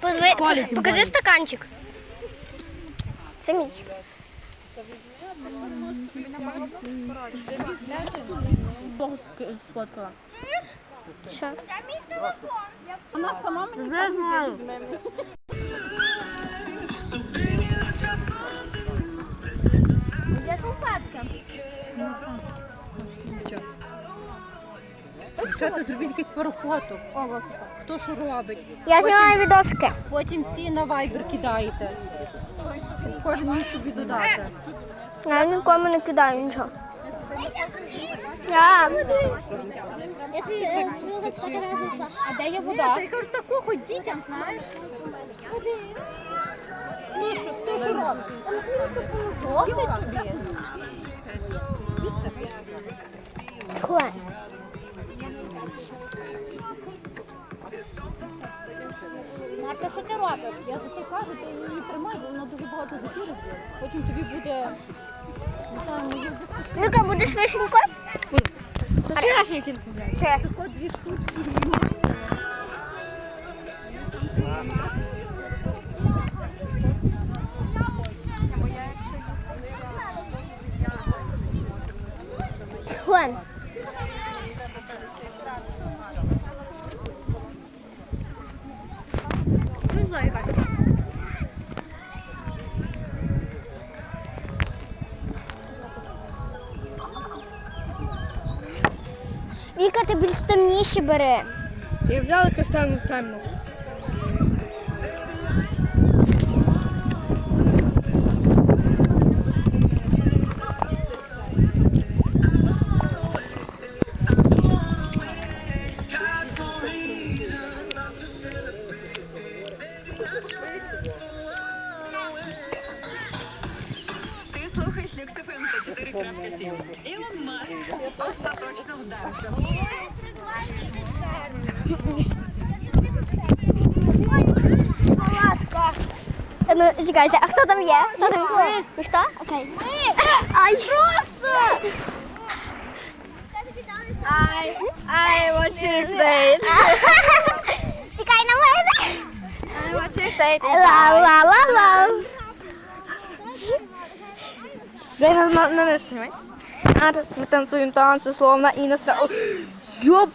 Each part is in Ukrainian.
Позви... Колі тим Покажи более. стаканчик. Це мій. Сфоткала. Що? Вона сама мені знаю. Дівчата, зробіть якийсь пару фоток. Хто що робить. Я знімаю відоски. Потім всі на вайбер кидаєте. Щоб кожен міг собі додати. Я нікому не кидаю нічого. Я. А де є вода? Я кажу, таку хоч дітям, знаєш. Хто що, хто що робить? Досить тобі. Тихо. Марта, що ти робиш? Я це кажу, ти її тримай, бо вона дуже багато запіру. Потім тобі буде... Мої. Люка, будеш вишенькою? Це вчорашній тільки, блядь. Це. Тако дві штучки. Тихо. Знаю, Віка, ти більш темніші бери. Я взяла каштану темну. Ти Ілон Маск остаточно вдався. Е, Ну, чекайте, а хто там є? Хто там є? Ніхто? Окей. Ми! Ай! Просто! I, I want to say. Чекай на мене! I want to say. Ла-ла-ла-ла! Дай на, на, на нас снимай. А, мы танцуем танцы, словно и на стра... Ёп!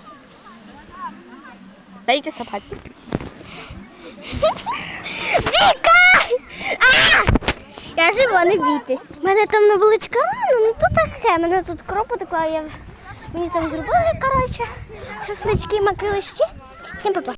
Дайте собаки. Віка! А! Я живу, не бійтесь. У мене там невеличка рана, ну то таке. Мене тут кров потекла, я... Мені там зробили, коротше, шашлички, макилищі. Всім па-па.